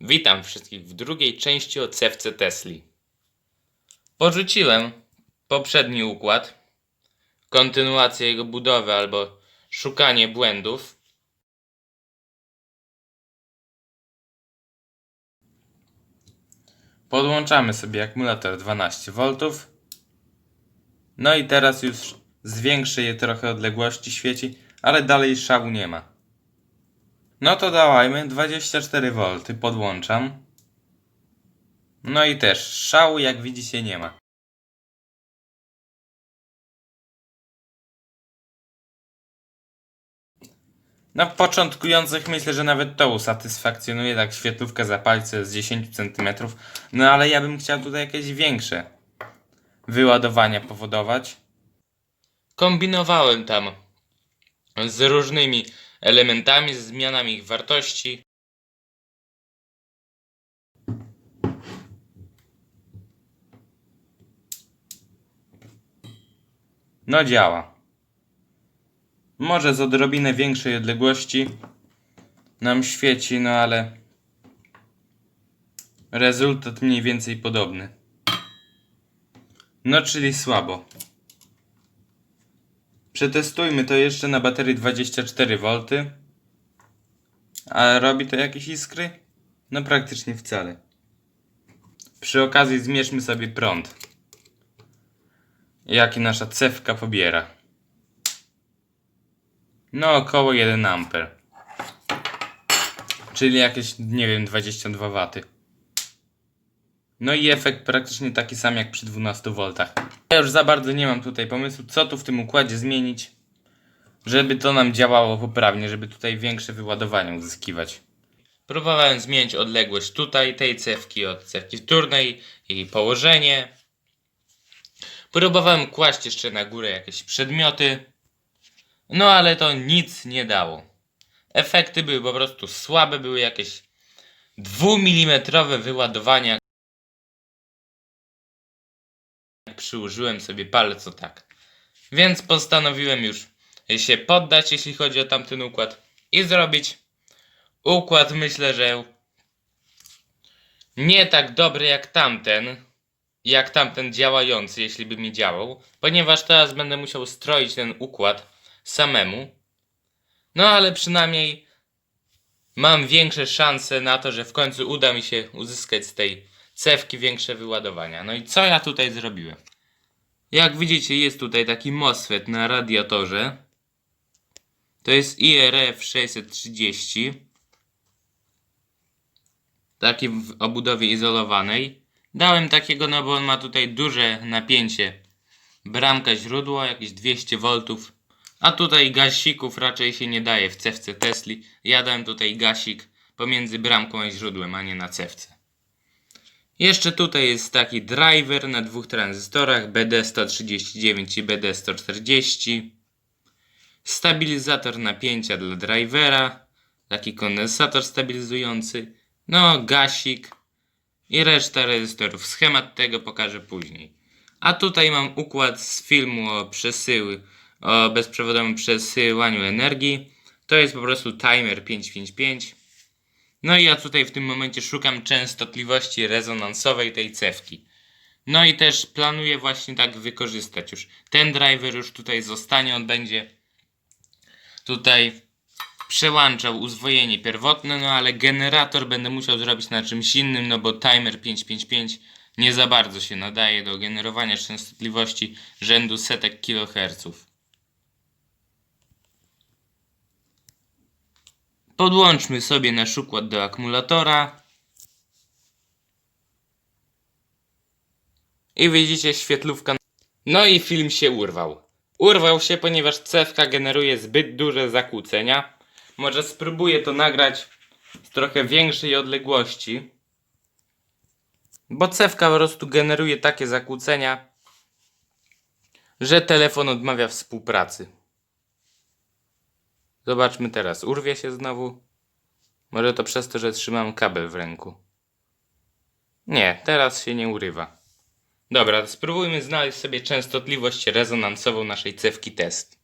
Witam wszystkich w drugiej części o cewce Tesli. Porzuciłem poprzedni układ, kontynuację jego budowy albo szukanie błędów. Podłączamy sobie akumulator 12V. No i teraz już zwiększę je trochę odległości świeci, ale dalej szału nie ma. No to dawajmy 24V, podłączam. No i też szału jak widzicie nie ma. No początkujących myślę, że nawet to usatysfakcjonuje, tak świetlówka zapalić sobie z 10 cm. No ale ja bym chciał tutaj jakieś większe wyładowania powodować. Kombinowałem tam z różnymi elementami, zmianami ich wartości. No działa. Może z odrobinę większej odległości nam świeci, no ale rezultat mniej więcej podobny. No czyli słabo. Przetestujmy to jeszcze na baterii 24V. A robi to jakieś iskry? No praktycznie wcale. Przy okazji zmierzmy sobie prąd. Jaki nasza cewka pobiera. No około 1 A. Czyli jakieś, nie wiem, 22 W. No i efekt praktycznie taki sam jak przy 12 V. Ja już za bardzo nie mam tutaj pomysłu, co tu w tym układzie zmienić, żeby to nam działało poprawnie, żeby tutaj większe wyładowania uzyskiwać. Próbowałem zmienić odległość tutaj tej cewki od cewki wtórnej, jej położenie. Próbowałem kłaść jeszcze na górę jakieś przedmioty. No ale to nic nie dało. Efekty były po prostu słabe, były jakieś dwumilimetrowe wyładowania. Przyłożyłem sobie palec o tak. Więc postanowiłem już się poddać, jeśli chodzi o tamten układ i zrobić układ, myślę, że nie tak dobry jak tamten, jak tamten działający, jeśli by mi działał, ponieważ teraz będę musiał stroić ten układ samemu. No ale przynajmniej mam większe szanse na to, że w końcu uda mi się uzyskać z tej cewki większe wyładowania. No i co ja tutaj zrobiłem? Jak widzicie jest tutaj taki MOSFET na radiatorze. To jest IRF 630. Taki w obudowie izolowanej. Dałem takiego, no bo on ma tutaj duże napięcie. Bramka źródło, jakieś 200 V. A tutaj gasików raczej się nie daje w cewce Tesli. Ja dałem tutaj gasik pomiędzy bramką a źródłem, a nie na cewce. Jeszcze tutaj jest taki driver na dwóch tranzystorach BD139 i BD140. Stabilizator napięcia dla drivera. Taki kondensator stabilizujący. No, gasik. I reszta rezystorów. Schemat tego pokażę później. A tutaj mam układ z filmu o przesyły, o bezprzewodowym przesyłaniu energii. To jest po prostu timer 555. No i ja tutaj w tym momencie szukam częstotliwości rezonansowej tej cewki. No i też planuję właśnie tak wykorzystać już. Ten driver już tutaj zostanie, on będzie tutaj przełączał uzwojenie pierwotne, no ale generator będę musiał zrobić na czymś innym, no bo timer 555 nie za bardzo się nadaje do generowania częstotliwości rzędu setek kiloherców. Podłączmy sobie nasz układ do akumulatora. I widzicie świetlówka. No i film się urwał. Urwał się, ponieważ cewka generuje zbyt duże zakłócenia. Może spróbuję to nagrać z trochę większej odległości. Bo cewka po prostu generuje takie zakłócenia, że telefon odmawia współpracy. Zobaczmy teraz. Urwie się znowu. Może to przez to, że trzymam kabel w ręku. Nie, teraz się nie urywa. Dobra, spróbujmy znaleźć sobie częstotliwość rezonansową naszej cewki test.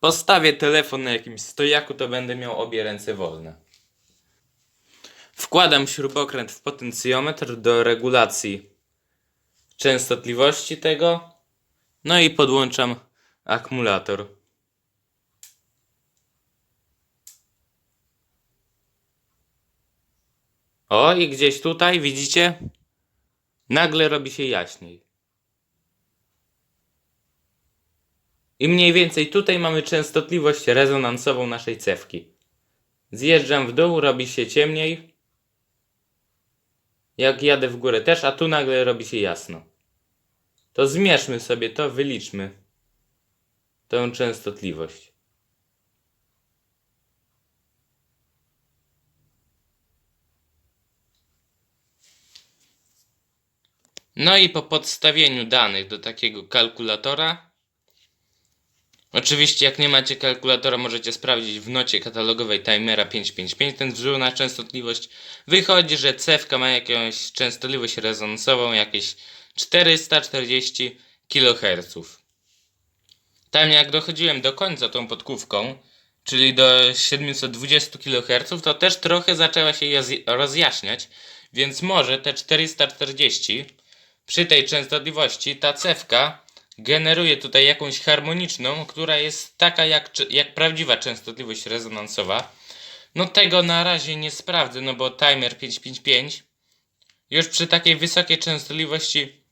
Postawię telefon na jakimś stojaku, to będę miał obie ręce wolne. Wkładam śrubokręt w potencjometr do regulacji częstotliwości tego. No i podłączam akumulator. O, i gdzieś tutaj, widzicie? Nagle robi się jaśniej. I mniej więcej tutaj mamy częstotliwość rezonansową naszej cewki. Zjeżdżam w dół, robi się ciemniej. Jak jadę w górę też, a tu nagle robi się jasno. To zmierzmy sobie to, wyliczmy tę częstotliwość. No i po podstawieniu danych do takiego kalkulatora, oczywiście jak nie macie kalkulatora możecie sprawdzić w nocie katalogowej timera 555 ten wzór na częstotliwość. Wychodzi, że cewka ma jakąś częstotliwość rezonansową jakieś 440 kHz. Tam jak dochodziłem do końca tą podkówką, czyli do 720 kHz, to też trochę zaczęła się rozjaśniać, więc może te 440 przy tej częstotliwości ta cewka generuje tutaj jakąś harmoniczną, która jest taka jak, jak prawdziwa częstotliwość rezonansowa. No tego na razie nie sprawdzę, no bo timer 555 już przy takiej wysokiej częstotliwości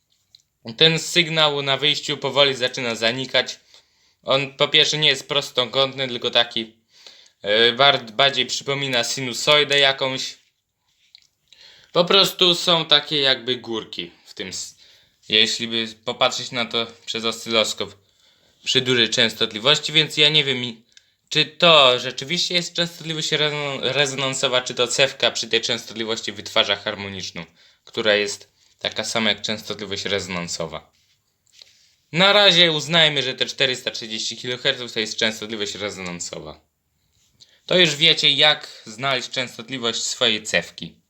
ten sygnał na wyjściu powoli zaczyna zanikać. On po pierwsze nie jest prostokątny, tylko taki bar- bardziej przypomina sinusoidę jakąś. Po prostu są takie jakby górki w tym, jeśli by popatrzeć na to przez oscyloskop przy dużej częstotliwości, więc ja nie wiem czy to rzeczywiście jest częstotliwość rezon- rezonansowa, czy to cewka przy tej częstotliwości wytwarza harmoniczną, która jest taka sama jak częstotliwość rezonansowa. Na razie uznajmy, że te 430 kHz to jest częstotliwość rezonansowa. To już wiecie jak znaleźć częstotliwość swojej cewki.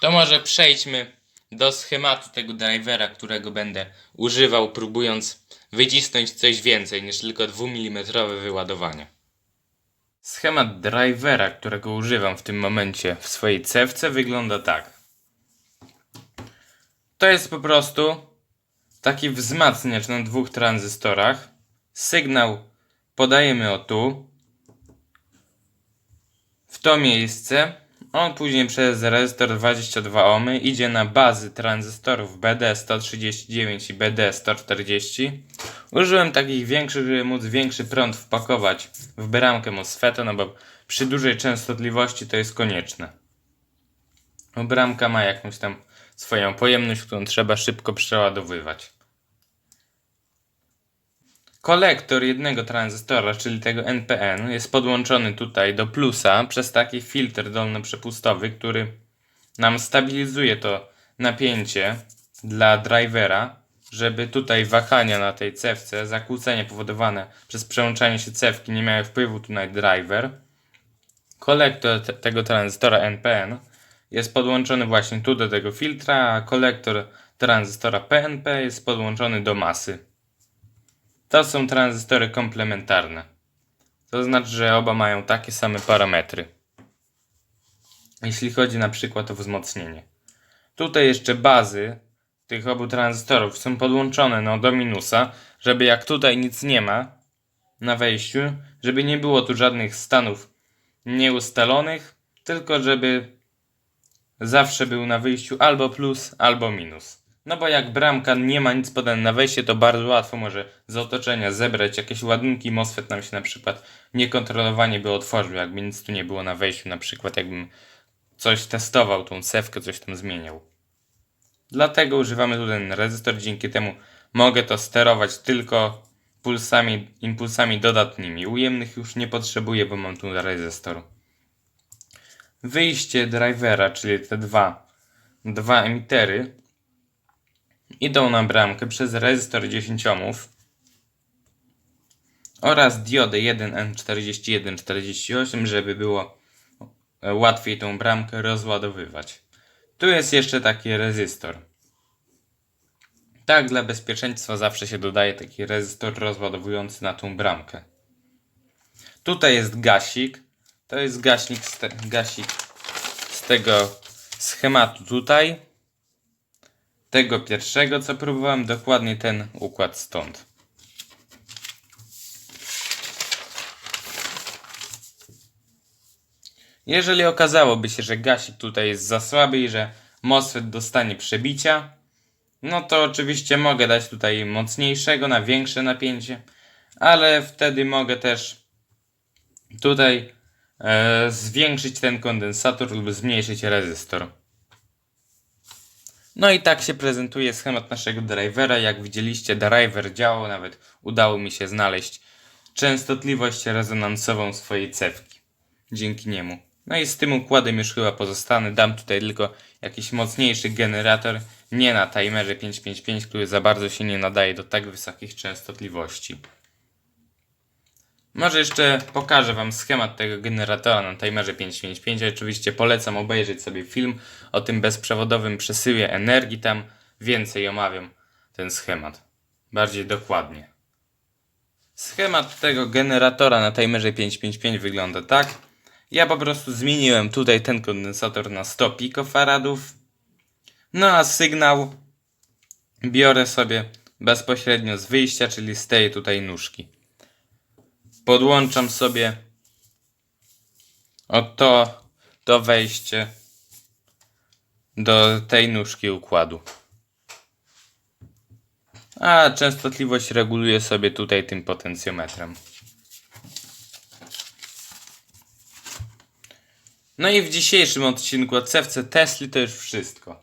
To może przejdźmy do schematu tego drivera, którego będę używał, próbując wycisnąć coś więcej niż tylko 2 mm wyładowanie. Schemat drivera, którego używam w tym momencie w swojej cewce wygląda tak. To jest po prostu taki wzmacniacz na dwóch tranzystorach. Sygnał podajemy o tu, w to miejsce. On później przez rezystor 22 ohmy idzie na bazy tranzystorów BD139 i BD140. Użyłem takich większych, żeby móc większy prąd wpakować w bramkę MOSFETA, no bo przy dużej częstotliwości to jest konieczne. Bo bramka ma jakąś tam swoją pojemność, którą trzeba szybko przeładowywać. Kolektor jednego tranzystora, czyli tego NPN, jest podłączony tutaj do plusa przez taki filtr dolnoprzepustowy, który nam stabilizuje to napięcie dla drivera, żeby tutaj wahania na tej cewce, zakłócenia powodowane przez przełączanie się cewki nie miały wpływu tu na driver. Kolektor te, tego tranzystora NPN jest podłączony właśnie tu do tego filtra, a kolektor tranzystora PNP jest podłączony do masy. To są tranzystory komplementarne. To znaczy, że oba mają takie same parametry. Jeśli chodzi na przykład o wzmocnienie. Tutaj jeszcze bazy tych obu tranzystorów są podłączone no, do minusa, żeby jak tutaj nic nie ma na wejściu, żeby nie było tu żadnych stanów nieustalonych, tylko żeby zawsze był na wyjściu albo plus, albo minus. No bo jak bramka nie ma nic podane na wejście, to bardzo łatwo może z otoczenia zebrać jakieś ładunki. MOSFET nam się na przykład niekontrolowanie by otworzył, jakby nic tu nie było na wejściu. Na przykład jakbym coś testował, tą sewkę, coś tam zmieniał. Dlatego używamy tu ten rezystor. Dzięki temu mogę to sterować tylko pulsami, impulsami dodatnimi. Ujemnych już nie potrzebuję, bo mam tu rezystor. Wyjście drivera, czyli te dwa, dwa emitery, idą na bramkę przez rezystor 10 ohmów oraz diodę 1N4148, żeby było łatwiej tą bramkę rozładowywać. Tu jest jeszcze taki rezystor. Tak, dla bezpieczeństwa zawsze się dodaje taki rezystor rozładowujący na tą bramkę. Tutaj jest gasik. To jest gaśnik, sta- gasik tego schematu tutaj. Tego pierwszego, co próbowałem, dokładnie ten układ stąd. Jeżeli okazałoby się, że gasik tutaj jest za słaby i że MOSFET dostanie przebicia, no to oczywiście mogę dać tutaj mocniejszego na większe napięcie, ale wtedy mogę też tutaj e, zwiększyć ten kondensator lub zmniejszyć rezystor. No i tak się prezentuje schemat naszego drivera. Jak widzieliście, driver działał, nawet udało mi się znaleźć częstotliwość rezonansową swojej cewki. Dzięki niemu. No i z tym układem już chyba pozostanę. Dam tutaj tylko jakiś mocniejszy generator. Nie na timerze 555, który za bardzo się nie nadaje do tak wysokich częstotliwości. Może jeszcze pokażę Wam schemat tego generatora na timerze 555. Oczywiście polecam obejrzeć sobie film o tym bezprzewodowym przesyłie energii. Tam więcej omawiam ten schemat. Bardziej dokładnie. Schemat tego generatora na timerze 555 wygląda tak. Ja po prostu zmieniłem tutaj ten kondensator na 100 pikofaradów. No a sygnał biorę sobie bezpośrednio z wyjścia, czyli z tej tutaj nóżki podłączam sobie o to, to wejście do tej nóżki układu. A częstotliwość reguluję sobie tutaj tym potencjometrem. No i w dzisiejszym odcinku o cewce Tesli to już wszystko.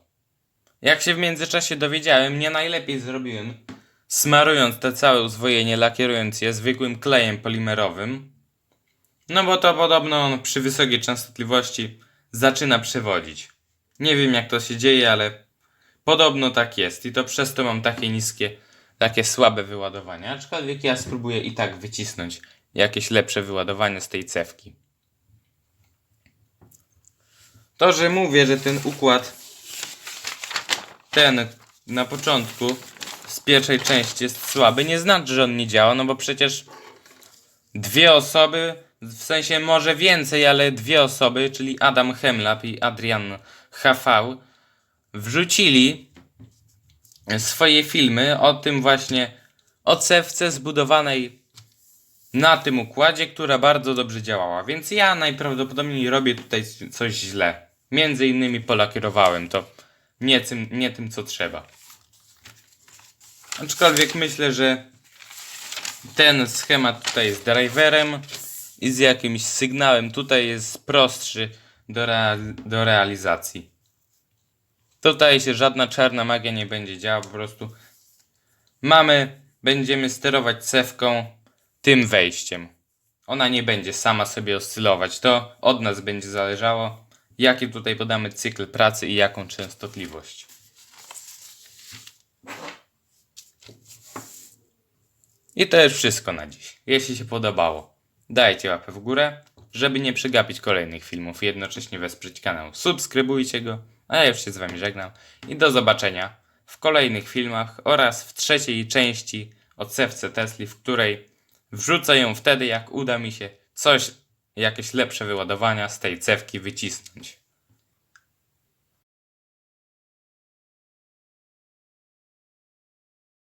Jak się w międzyczasie dowiedziałem, nie najlepiej zrobiłem smarując te całe uzwojenie, lakierując je zwykłym klejem polimerowym. No bo to podobno on przy wysokiej częstotliwości zaczyna przewodzić. Nie wiem jak to się dzieje, ale podobno tak jest i to przez to mam takie niskie, takie słabe wyładowania. Aczkolwiek ja spróbuję i tak wycisnąć jakieś lepsze wyładowanie z tej cewki. To, że mówię, że ten układ ten na początku z pierwszej części jest słaby, nie znaczy, że on nie działa, no bo przecież dwie osoby, w sensie może więcej, ale dwie osoby, czyli Adam Hemlap i Adrian HV, wrzucili swoje filmy o tym właśnie, o cewce zbudowanej na tym układzie, która bardzo dobrze działała. Więc ja najprawdopodobniej robię tutaj coś źle. Między innymi polakierowałem to nie tym, nie tym co trzeba. Aczkolwiek myślę, że ten schemat tutaj jest driverem i z jakimś sygnałem tutaj jest prostszy do, real, do realizacji. Tutaj się żadna czarna magia nie będzie działała, po prostu mamy, będziemy sterować cewką tym wejściem. Ona nie będzie sama sobie oscylować, to od nas będzie zależało, jaki tutaj podamy cykl pracy i jaką częstotliwość. I to już wszystko na dziś. Jeśli się podobało, dajcie łapę w górę, żeby nie przegapić kolejnych filmów i jednocześnie wesprzeć kanał. Subskrybujcie go, a ja już się z Wami żegnam i do zobaczenia w kolejnych filmach oraz w trzeciej części o cewce Tesli, w której wrzucę ją wtedy, jak uda mi się coś, jakieś lepsze wyładowania z tej cewki wycisnąć.